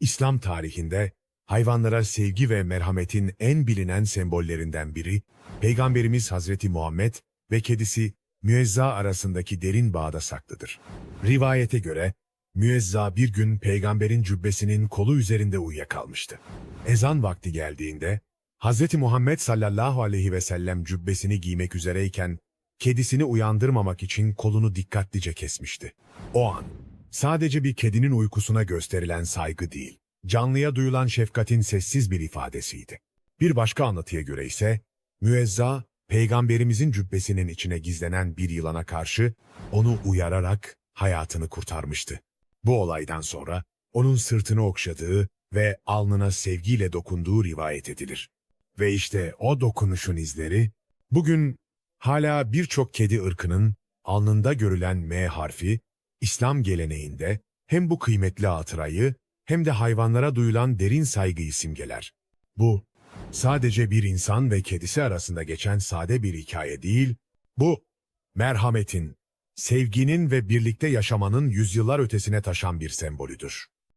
İslam tarihinde hayvanlara sevgi ve merhametin en bilinen sembollerinden biri, Peygamberimiz Hazreti Muhammed ve kedisi Müezza arasındaki derin bağda saklıdır. Rivayete göre, Müezza bir gün peygamberin cübbesinin kolu üzerinde uyuyakalmıştı. Ezan vakti geldiğinde, Hazreti Muhammed sallallahu aleyhi ve sellem cübbesini giymek üzereyken, kedisini uyandırmamak için kolunu dikkatlice kesmişti. O an, sadece bir kedinin uykusuna gösterilen saygı değil, canlıya duyulan şefkatin sessiz bir ifadesiydi. Bir başka anlatıya göre ise, Müezza, peygamberimizin cübbesinin içine gizlenen bir yılana karşı onu uyararak hayatını kurtarmıştı. Bu olaydan sonra onun sırtını okşadığı ve alnına sevgiyle dokunduğu rivayet edilir. Ve işte o dokunuşun izleri, bugün hala birçok kedi ırkının alnında görülen M harfi, İslam geleneğinde hem bu kıymetli hatırayı hem de hayvanlara duyulan derin saygıyı simgeler. Bu, sadece bir insan ve kedisi arasında geçen sade bir hikaye değil, bu, merhametin, sevginin ve birlikte yaşamanın yüzyıllar ötesine taşan bir sembolüdür.